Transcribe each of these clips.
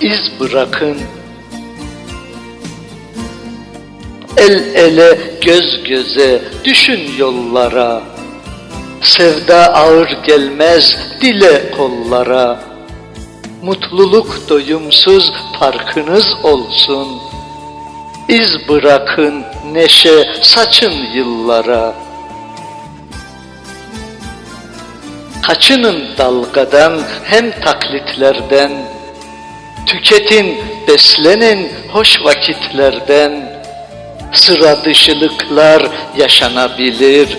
İz bırakın. El ele, göz göze, düşün yollara. Sevda ağır gelmez dile kollara. Mutluluk doyumsuz parkınız olsun. İz bırakın, neşe saçın yıllara. Kaçının dalgadan hem taklitlerden, Tüketin, beslenin hoş vakitlerden, Sıra dışılıklar yaşanabilir,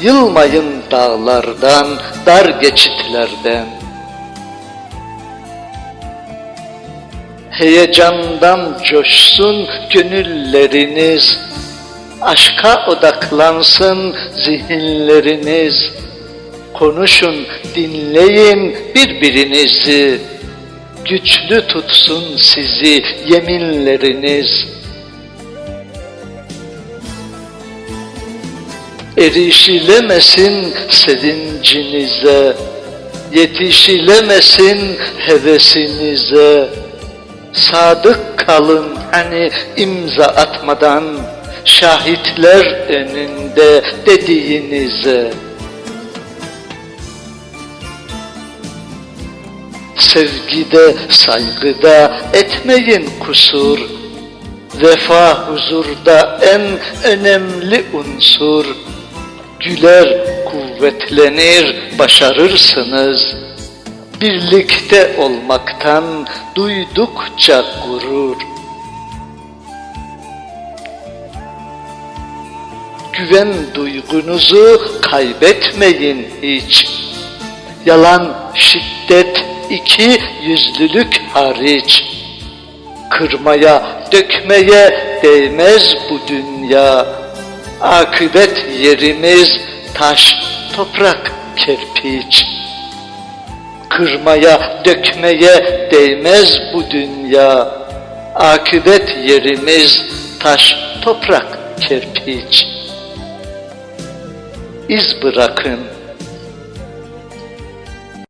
Yılmayın dağlardan, dar geçitlerden. Heyecandan coşsun gönülleriniz, Aşka odaklansın zihinleriniz. Konuşun, dinleyin birbirinizi. Güçlü tutsun sizi yeminleriniz. Erişilemesin sevincinize, yetişilemesin hevesinize. Sadık kalın hani imza atmadan, şahitler önünde dediğinize. Sevgide, saygıda etmeyin kusur. Vefa huzurda en önemli unsur. Güler, kuvvetlenir, başarırsınız. Birlikte olmaktan duydukça gurur. Güven duygunuzu kaybetmeyin hiç. Yalan, şiddet, iki yüzlülük hariç. Kırmaya, dökmeye değmez bu dünya. Akıbet yerimiz taş, toprak, kerpiç. Kırmaya, dökmeye değmez bu dünya. Akıbet yerimiz taş, toprak, kerpiç. İz bırakın